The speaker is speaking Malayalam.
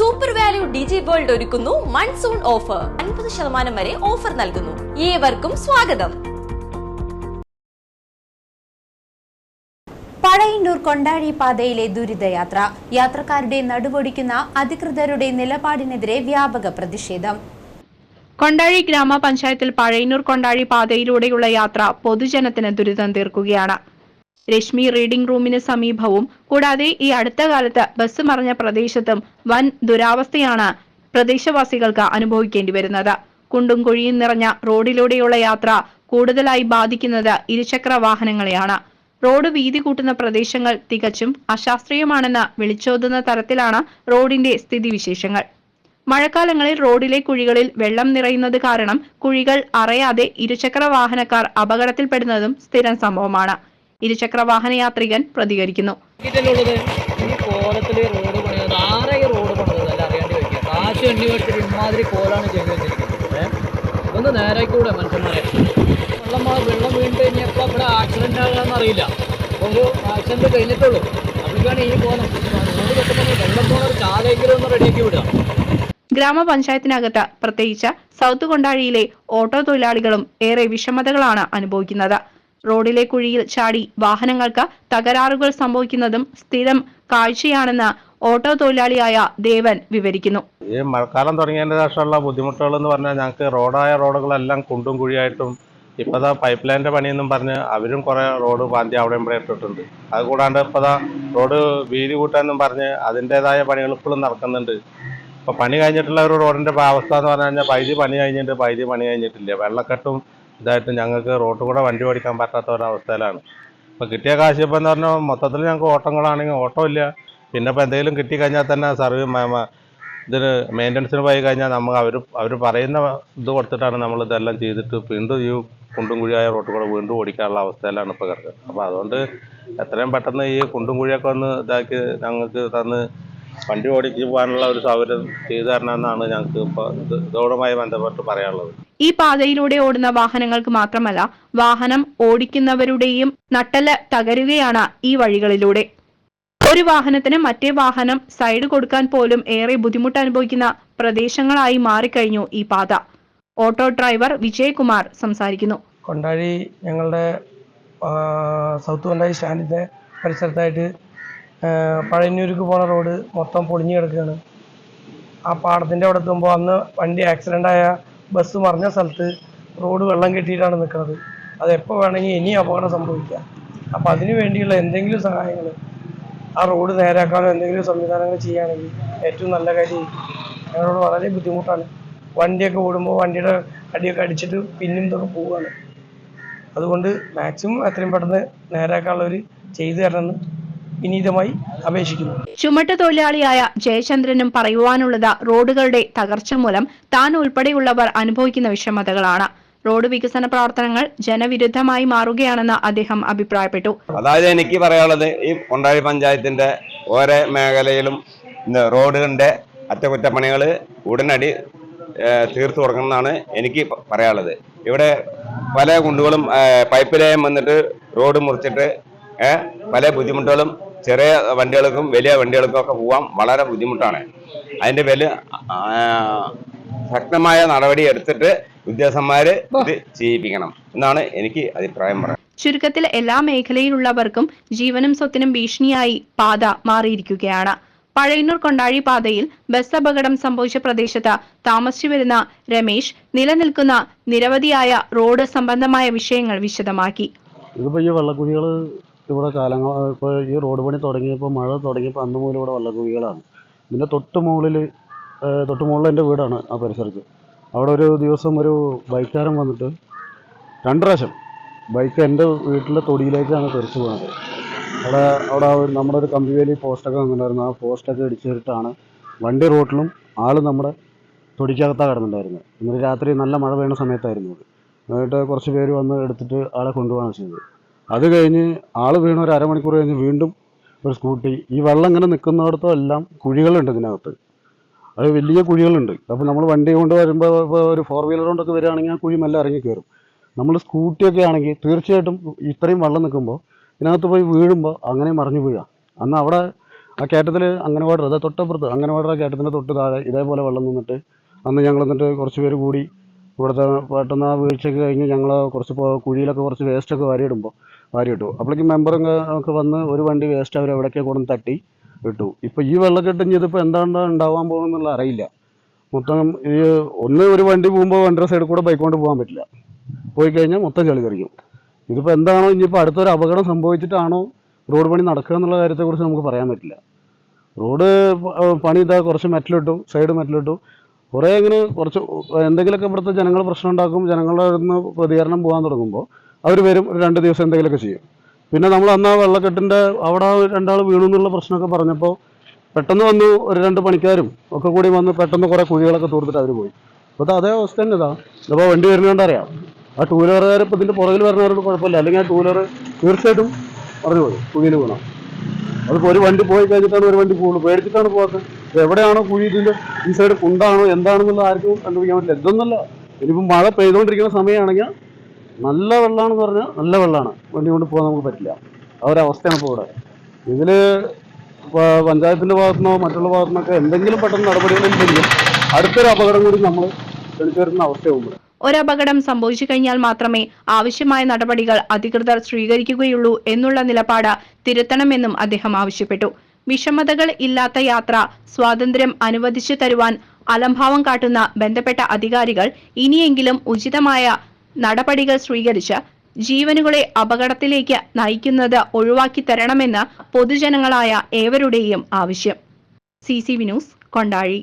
Super value D G world ഒരുക്കുന്നു മൺസൂൺ ഓഫർ അൻപത് ശതമാനം വരെ ഓഫർ നൽകുന്നു. ഏവർക്കും സ്വാഗതം. പഴയന്നൂർ കൊണ്ടാഴി പാതയിലെ ദുരിതയാത്ര. യാത്രക്കാരുടെ നടുവൊടിക്കുന്ന അധികൃതരുടെ നിലപാടിനെതിരെ വ്യാപക പ്രതിഷേധം. കൊണ്ടാഴി ഗ്രാമപഞ്ചായത്തിൽ പഴയന്നൂർ കൊണ്ടാഴി പാതയിലൂടെയുള്ള യാത്ര പൊതുജനത്തിന് ദുരിതം തീർക്കുകയാണ്. രശ്മി റീഡിംഗ് റൂമിന് സമീപവും. കൂടാതെ ഈ അടുത്ത കാലത്ത് ബസ് മറിഞ്ഞ പ്രദേശത്തും വൻ ദുരാവസ്ഥയാണ് പ്രദേശവാസികൾക്ക് അനുഭവിക്കേണ്ടി വരുന്നത്. കുണ്ടും കുഴിയും നിറഞ്ഞ റോഡിലൂടെയുള്ള യാത്ര കൂടുതലായി ബാധിക്കുന്നത് ഇരുചക്ര വാഹനങ്ങളെയാണ്. റോഡ് വീതി കൂട്ടുന്ന പ്രദേശങ്ങൾ തികച്ചും അശാസ്ത്രീയമാണെന്ന് വിളിച്ചോതുന്ന തരത്തിലാണ് റോഡിന്റെ സ്ഥിതിവിശേഷങ്ങൾ. മഴക്കാലങ്ങളിൽ റോഡിലെ കുഴികളിൽ വെള്ളം നിറയുന്നത് കാരണം കുഴികൾ അറയാതെ ഇരുചക്ര വാഹനക്കാർ അപകടത്തിൽപ്പെടുന്നതും സ്ഥിരം സംഭവമാണ്. ഇരുചക്ര വാഹന യാത്രികൻ പ്രതികരിക്കുന്നു. ഒന്ന് മനുഷ്യന്മാരെ. വെള്ളം വെള്ളം വീണ് കഴിഞ്ഞപ്പോൾ ഇവിടെ അറിയില്ല. ഒരു ആക്സിഡന്റ് കഴിഞ്ഞിട്ടുള്ളൂ. അപ്പോഴേക്കാണ് ഈ കോലം. റോഡ് കെട്ടുമ്പോൾ വെള്ളം പോകുന്ന ഒരു ചാലെങ്കിലും ഒന്ന് റെഡിയാക്കി വിടുക. ഗ്രാമപഞ്ചായത്തിനകത്ത് പ്രത്യേകിച്ച് സൗത്ത് കൊണ്ടാഴിയിലെ ഓട്ടോ തൊഴിലാളികളും ഏറെ വിഷമതകളാണ് അനുഭവിക്കുന്നത്. റോഡിലെ കുഴിയിൽ ചാടി വാഹനങ്ങൾക്ക് തകരാറുകൾ സംഭവിക്കുന്നതും സ്ഥിരം കാഴ്ചയാണെന്ന് ഓട്ടോ തൊഴിലാളിയായ ദേവൻ വിവരിക്കുന്നു. ഈ മഴക്കാലം തുടങ്ങിയതിന് ശേഷമുള്ള ബുദ്ധിമുട്ടുകൾ എന്ന് പറഞ്ഞാൽ ഞങ്ങൾക്ക് റോഡായ റോഡുകളെല്ലാം കുണ്ടും കുഴിയായിട്ടും ഇപ്പോഴത്തെ പൈപ്പ് ലൈനിന്റെ പണിയെന്നും പറഞ്ഞ് അവരും കുറേ റോഡ് പാന്തി അവിടെ ഇവിടെ ഇട്ടിട്ടുണ്ട്. അത് കൂടാണ്ട് ഇപ്പോഴത്തെ റോഡ് വീതി കൂട്ടാനും പറഞ്ഞ് അതിന്റെതായ പണികൾ ഇപ്പോഴും നടക്കുന്നുണ്ട്. ഇപ്പൊ പണി കഴിഞ്ഞിട്ടുള്ള ഒരു റോഡിന്റെ അവസ്ഥ എന്ന് പറഞ്ഞു കഴിഞ്ഞാൽ പൈതി പണി കഴിഞ്ഞിട്ട് പൈതി പണി കഴിഞ്ഞിട്ടില്ല. വെള്ളക്കെട്ടും ഇതായിട്ട് ഞങ്ങൾക്ക് റോട്ടിൽ കൂടെ വണ്ടി ഓടിക്കാൻ പറ്റാത്ത ഒരവസ്ഥയിലാണ്. അപ്പം കിട്ടിയ കാശ് ഇപ്പം എന്ന് പറഞ്ഞാൽ മൊത്തത്തിൽ ഞങ്ങൾക്ക് ഓട്ടങ്ങളാണെങ്കിൽ ഓട്ടം ഇല്ല. പിന്നെ ഇപ്പോൾ എന്തെങ്കിലും കിട്ടിക്കഴിഞ്ഞാൽ തന്നെ സർവീസ് ഇതിന് മെയിന്റനൻസിന് പോയി കഴിഞ്ഞാൽ നമുക്ക് അവർ അവർ പറയുന്ന ഇത് കൊടുത്തിട്ടാണ് നമ്മൾ ഇതെല്ലാം ചെയ്തിട്ട് വീണ്ടും ഈ കുണ്ടും കുഴിയായ റോട്ടിൽ കൂടെ വീണ്ടും ഓടിക്കാനുള്ള അവസ്ഥയിലാണ് ഇപ്പോൾ കിടക്കുന്നത്. അപ്പോൾ അതുകൊണ്ട് എത്രയും പെട്ടെന്ന് ഈ കുണ്ടും കുഴിയൊക്കെ ഒന്ന് ഇതാക്കി ഞങ്ങൾക്ക് തന്ന് വണ്ടി ഓടിച്ചു പോകാനുള്ള ഒരു സൗകര്യം ചെയ്തു തരണമെന്നാണ് ഞങ്ങൾക്ക് ഇപ്പോൾ ഇത് ഇതോടുമായി ബന്ധപ്പെട്ട് പറയാനുള്ളത്. ഈ പാതയിലൂടെ ഓടുന്ന വാഹനങ്ങൾക്ക് മാത്രമല്ല വാഹനം ഓടിക്കുന്നവരുടെയും നട്ടൽ തകരുകയാണ് ഈ വഴികളിലൂടെ. ഒരു വാഹനത്തിന് മറ്റേ വാഹനം സൈഡ് കൊടുക്കാൻ പോലും ഏറെ ബുദ്ധിമുട്ട് അനുഭവിക്കുന്ന പ്രദേശങ്ങളായി മാറിക്കഴിഞ്ഞു ഈ പാത. ഓട്ടോ ഡ്രൈവർ വിജയകുമാർ സംസാരിക്കുന്നു. കൊണ്ടാഴി ഞങ്ങളുടെ സൗത്ത് കൊണ്ടാഴി സ്റ്റാൻഡിന്റെ പരിസരത്തായിട്ട് പഴയന്നൂർക്ക് പോണ റോഡ് മൊത്തം പൊളിഞ്ഞു കിടക്കുകയാണ്. ആ പാടത്തിന്റെ അവിടെ എത്തുമ്പോൾ അന്ന് വണ്ടി ആക്സിഡന്റ് ആയ ബസ് മറിഞ്ഞ സ്ഥലത്ത് റോഡ് വെള്ളം കെട്ടിയിട്ടാണ് നിൽക്കുന്നത് അത് എപ്പോൾ വേണമെങ്കിൽ ഇനി അപകടം സംഭവിക്കാം. അപ്പോൾ അതിനു വേണ്ടിയുള്ള എന്തെങ്കിലും സഹായങ്ങൾ ആ റോഡ് നേരാക്കാനോ എന്തെങ്കിലും സംവിധാനങ്ങൾ ചെയ്യുകയാണെങ്കിൽ ഏറ്റവും നല്ല കാര്യം ഞങ്ങളോട് വളരെ ബുദ്ധിമുട്ടാണ്. വണ്ടിയൊക്കെ ഓടുമ്പോൾ വണ്ടിയുടെ അടിയൊക്കെ അടിച്ചിട്ട് പിന്നും ഇതൊക്കെ പോവുകയാണ്. അതുകൊണ്ട് മാക്സിമം എത്രയും പെട്ടെന്ന് നേരാക്കാനുള്ളവർ ചെയ്തു തരണമെന്ന് വിനീതമായി അപേക്ഷിക്കുന്നു. ചുമട്ട് തൊഴിലാളിയായ ജയചന്ദ്രനും പറയുവാനുള്ളത് റോഡുകളുടെ തകർച്ച മൂലം താൻ ഉൾപ്പെടെയുള്ളവർ അനുഭവിക്കുന്ന വിഷമതകളാണ്. റോഡ് വികസന പ്രവർത്തനങ്ങൾ ജനവിരുദ്ധമായി മാറുകയാണെന്ന് അദ്ദേഹം അഭിപ്രായപ്പെട്ടു. അതായത് എനിക്ക് പറയാനുള്ളത് ഈ കൊണ്ടാഴി പഞ്ചായത്തിന്റെ ഓരോ മേഖലയിലും റോഡുകളുടെ അറ്റകുറ്റപ്പണികൾ ഉടനടി തീർത്തു കൊടുക്കണമെന്നാണ് എനിക്ക് പറയാനുള്ളത്. ഇവിടെ പല കുണ്ടുകളും പൈപ്പ് ലൈൻ വന്നിട്ട് റോഡ് മുറിച്ചിട്ട് പല ബുദ്ധിമുട്ടുകളും ചെറിയ വണ്ടികൾക്കും വലിയ വണ്ടികൾക്കും ഒക്കെ പോകാൻ വളരെ ബുദ്ധിമുട്ടാണ്. അതിന്റെ പേര് ശക്തമായ നടപടി എടുത്തിട്ട് ഉദ്യോഗസ്ഥന്മാര് ഇത് ചെയ്യിപ്പിക്കണം എന്നാണ് എനിക്ക് അഭിപ്രായം പറയുന്നത്. ചുരുക്കത്തിൽ എല്ലാ മേഖലയിലുള്ളവർക്കും ജീവനും സ്വത്തിനും ഭീഷണിയായി പാത മാറിയിരിക്കുകയാണ്. പഴയന്നൂർ കൊണ്ടാഴി പാതയിൽ ബസ് അപകടം സംഭവിച്ച പ്രദേശത്ത് താമസിച്ചു വരുന്ന രമേശ് നിലനിൽക്കുന്ന നിരവധിയായ റോഡ് സംബന്ധമായ വിഷയങ്ങൾ വിശദമാക്കി. ഇതിപ്പോ ഈ വെള്ളക്കുഴികൾ ഇവിടെ കാലങ്ങൾ ഇപ്പോൾ ഈ റോഡ് പണി തുടങ്ങിയപ്പോൾ മഴ തുടങ്ങിയപ്പോൾ അന്ന് മുതൽ ഇവിടെ വള്ളക്കുഴികളാണ്. ഇതിന്റെ തൊട്ട് മുകളിൽ തൊട്ട് മുകളിൽ എന്റെ വീടാണ് ആ പരിസരത്ത്. അവിടെ ഒരു ദിവസം ഒരു ബൈക്കാരൻ വന്നിട്ട് രണ്ട് പ്രാവശ്യം ബൈക്ക് എന്റെ വീട്ടിലെ തൊടിയിലേക്കാണ് തെറിച്ച് പോകുന്നത് അവിടെ അവിടെ നമ്മുടെ ഒരു കമ്പിവേലി പോസ്റ്റൊക്കെ വന്നിട്ടുണ്ടായിരുന്നു. ആ പോസ്റ്റൊക്കെ ഇടിച്ചിട്ടാണ് വണ്ടി റോട്ടിലും ആൾ നമ്മുടെ തൊടിക്കകത്താണ് കിടന്നിട്ടുണ്ടായിരുന്നത്. ഇന്നലെ രാത്രി നല്ല മഴ പെയ്യുന്ന സമയത്തായിരുന്നു അത്. എന്നിട്ട് കുറച്ച് പേര് വന്ന് എടുത്തിട്ട് ആളെ കൊണ്ടുപോകാണ് ചെയ്തത്. അത് കഴിഞ്ഞ് ആൾ വീണ ഒരു അരമണിക്കൂർ കഴിഞ്ഞ് വീണ്ടും ഒരു സ്കൂട്ടി. ഈ വെള്ളം ഇങ്ങനെ നിൽക്കുന്നിടത്തും എല്ലാം കുഴികളുണ്ട് ഇതിനകത്ത്. അത് വലിയ കുഴികളുണ്ട്. അപ്പോൾ നമ്മൾ വണ്ടി കൊണ്ട് വരുമ്പോൾ ഒരു ഫോർ വീലർ കൊണ്ടൊക്കെ വരികയാണെങ്കിൽ ആ കുഴി മെല്ലെ ഇറങ്ങി കയറും. നമ്മൾ സ്കൂട്ടിയൊക്കെ ആണെങ്കിൽ തീർച്ചയായിട്ടും ഇത്രയും വെള്ളം നിൽക്കുമ്പോൾ ഇതിനകത്ത് പോയി വീഴുമ്പോൾ അങ്ങനെ മറിഞ്ഞു വീഴാം. അന്ന് അവിടെ ആ കയറ്റത്തിൽ അംഗനവാടി അതായത് തൊട്ടപ്പുറത്ത് അംഗനവാടിയുടെ കയറ്റത്തിന്റെ തൊട്ട് താഴെ ഇതേപോലെ വെള്ളം നിന്നിട്ട് അന്ന് ഞങ്ങൾ എന്നിട്ട് കുറച്ച് പേര് കൂടി ഇവിടുത്തെ പെട്ടെന്ന് ആ വീഴ്ചയൊക്കെ കഴിഞ്ഞ് ഞങ്ങൾ കുറച്ച് കുഴിയിലൊക്കെ കുറച്ച് വേസ്റ്റൊക്കെ വാരിയിടുമ്പോൾ വാരിയിട്ടു. അപ്പോഴേക്കും മെമ്പറും ഒക്കെ വന്ന് ഒരു വണ്ടി വേസ്റ്റ് അവർ എവിടെയൊക്കെ കൊണ്ടു തട്ടി ഇട്ടു. ഇപ്പോൾ ഈ വെള്ളക്കെട്ട് ഇനി ഇതിപ്പോൾ എന്താണ് ഉണ്ടാവാൻ പോകുന്നുള്ള അറിയില്ല. മൊത്തം ഈ ഒന്ന് ഒരു വണ്ടി പോകുമ്പോൾ വണ്ടിയുടെ സൈഡിൽ കൂടെ ബൈക്ക് കൊണ്ട് പോകാൻ പറ്റില്ല. പോയി കഴിഞ്ഞാൽ മൊത്തം ചെളി തെറിക്കും ഇതിപ്പോൾ എന്താണോ ഇനിയിപ്പോൾ അടുത്തൊരു അപകടം സംഭവിച്ചിട്ടാണോ റോഡ് പണി നടക്കുക എന്നുള്ള കാര്യത്തെക്കുറിച്ച് നമുക്ക് പറയാൻ പറ്റില്ല. റോഡ് പണി ഇതാ കുറച്ച് മെറ്റലിട്ടു സൈഡ് മെറ്റലിട്ടു കുറേ ഇങ്ങനെ കുറച്ച് എന്തെങ്കിലുമൊക്കെ ഇവിടുത്തെ ജനങ്ങൾ പ്രശ്നം ഉണ്ടാക്കും ജനങ്ങളുടെ അടുത്ത് പ്രതികരണം പോകാൻ തുടങ്ങുമ്പോൾ അവർ വരും ഒരു രണ്ട് ദിവസം എന്തെങ്കിലുമൊക്കെ ചെയ്യും. പിന്നെ നമ്മൾ അന്ന് ആ വെള്ളക്കെട്ടിന്റെ അവിടെ രണ്ടാൾ വീണു എന്നുള്ള പ്രശ്നമൊക്കെ പറഞ്ഞപ്പോൾ പെട്ടെന്ന് വന്നു ഒരു രണ്ട് പണിക്കാരും ഒക്കെ കൂടി വന്ന് പെട്ടെന്ന് കുറേ കുഴികളൊക്കെ തൂർത്തിട്ട് അവർ പോയി. അപ്പോൾ അതേ അവസ്ഥ തന്നെ ഇതാ. ഇതിപ്പോൾ വണ്ടി വരുന്നതുകൊണ്ട് അറിയാം. ആ ടൂ വീലറുകാർ ഇപ്പോൾ ഇതിന്റെ പുറകിൽ വരുന്നവരോട് കുഴപ്പമില്ല. അല്ലെങ്കിൽ ആ ടൂ വീലർ തീർച്ചയായിട്ടും പറഞ്ഞു പോയി കുഴിയിൽ വീണാം അതിപ്പോൾ ഒരു വണ്ടി പോയി കഴിഞ്ഞിട്ടാണ് ഒരു വണ്ടി പോകുള്ളൂ. പേടിച്ചിട്ടാണ് പോകാത്തത്. എവിടെയാണോ കുഴി ഈ സൈഡ് കുണ്ടാണോ എന്താണെന്നുള്ള ആർക്കും കണ്ടുപിടിക്കാൻ പറ്റില്ല. ഇതൊന്നല്ല ഇനിയിപ്പോൾ മഴ പെയ്തുകൊണ്ടിരിക്കുന്ന സമയമാണെങ്കിൽ നല്ല വെള്ളമാണെന്ന് പറഞ്ഞാൽ നല്ല വെള്ളമാണ് വണ്ടി കൊണ്ട് പോകാൻ നമുക്ക് പറ്റില്ല. ആ ഒരു അവസ്ഥയാണ് ഇപ്പോൾ ഇവിടെ. ഇതിൽ പഞ്ചായത്തിന്റെ ഭാഗത്തുനിന്നോ മറ്റുള്ള ഭാഗത്തുനിന്നൊക്കെ എന്തെങ്കിലും പെട്ടെന്ന് നടപടികളുണ്ടെങ്കിൽ അടുത്തൊരു അപകടം കൂടി നമ്മൾ ക്ഷണിച്ചു വരുന്ന അവസ്ഥയാവും ഒരപകടം സംഭവിച്ചു കഴിഞ്ഞാൽ മാത്രമേ ആവശ്യമായ നടപടികൾ അധികൃതർ സ്വീകരിക്കുകയുള്ളൂ എന്നുള്ള നിലപാട് തിരുത്തണമെന്നും അദ്ദേഹം ആവശ്യപ്പെട്ടു. വിഷമതകൾ ഇല്ലാത്ത യാത്ര സ്വാതന്ത്ര്യം അനുവദിച്ചു തരുവാൻ അലംഭാവം കാട്ടുന്ന ബന്ധപ്പെട്ട അധികാരികൾ ഇനിയെങ്കിലും ഉചിതമായ നടപടികൾ സ്വീകരിച്ച് ജീവനുകളെ അപകടത്തിലേക്ക് നയിക്കുന്നത് ഒഴിവാക്കി തരണമെന്ന് പൊതുജനങ്ങളായ ഏവരുടെയും ആവശ്യം. C news Kondazhi.